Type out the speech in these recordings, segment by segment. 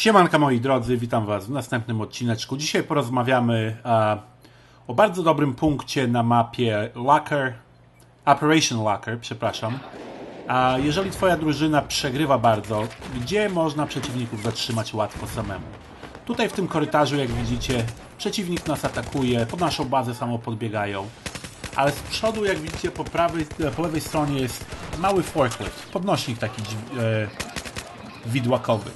Siemanka moi drodzy, witam was w następnym odcineczku. Dzisiaj porozmawiamy e, o bardzo dobrym punkcie na mapie Locker, Operation Locker, przepraszam. A jeżeli twoja drużyna przegrywa bardzo, gdzie można przeciwników zatrzymać łatwo samemu? Tutaj w tym korytarzu, jak widzicie, przeciwnik nas atakuje, pod naszą bazę samo podbiegają. Ale z przodu, jak widzicie, po, prawej, po lewej stronie jest mały forklift, podnośnik taki e, widłakowy.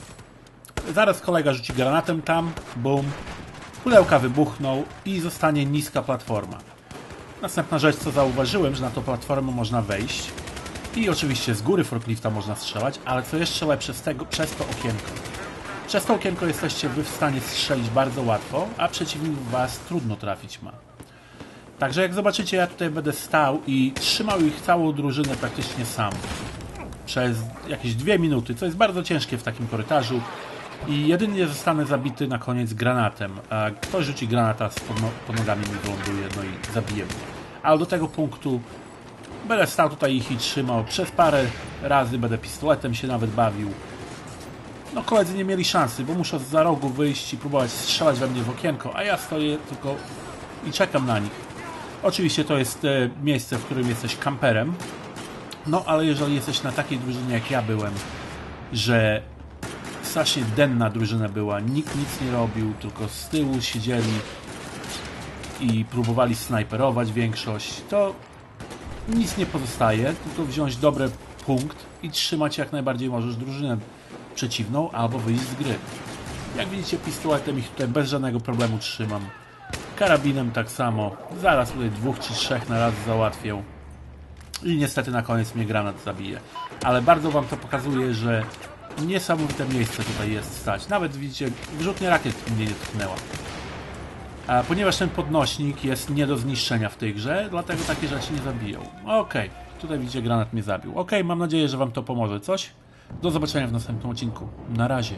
Zaraz kolega rzuci granatem tam, bum, pudełka wybuchną i zostanie niska platforma. Następna rzecz, co zauważyłem, że na tą platformę można wejść i oczywiście z góry forklifta można strzelać, ale co jeszcze lepsze, z tego, przez to okienko. Przez to okienko jesteście wy w stanie strzelić bardzo łatwo, a przeciwnik was trudno trafić ma. Także jak zobaczycie, ja tutaj będę stał i trzymał ich całą drużynę praktycznie sam. Przez jakieś dwie minuty, co jest bardzo ciężkie w takim korytarzu. I jedynie zostanę zabity na koniec granatem. Ktoś rzuci granata z pod, no, nogami mi wyląduje, no i zabije mnie. Ale do tego punktu będę stał tutaj ich i trzymał. Przez parę razy będę pistoletem się nawet bawił. No koledzy nie mieli szansy, bo muszą za rogu wyjść i próbować strzelać we mnie w okienko, a ja stoję tylko i czekam na nich. Oczywiście to jest e, miejsce, w którym jesteś kamperem. No ale jeżeli jesteś na takiej drużynie jak ja byłem, że strasznie denna drużyna była, nikt nic nie robił, tylko z tyłu siedzieli i próbowali snajperować większość, to nic nie pozostaje, tylko wziąć dobry punkt i trzymać jak najbardziej możesz drużynę przeciwną albo wyjść z gry. Jak widzicie pistoletem ich tutaj bez żadnego problemu trzymam. Karabinem tak samo. Zaraz tutaj dwóch czy trzech na raz załatwię. I niestety na koniec mnie granat zabije. Ale bardzo wam to pokazuje, że niesamowite miejsce tutaj jest stać. Nawet widzicie, wyrzutnia rakiet mnie nie tknęła. Ponieważ ten podnośnik jest nie do zniszczenia w tej grze, dlatego takie rzeczy nie zabiją. Okej, tutaj widzicie, granat mnie zabił. Okej, mam nadzieję, że wam to pomoże. Coś? Do zobaczenia w następnym odcinku. Na razie.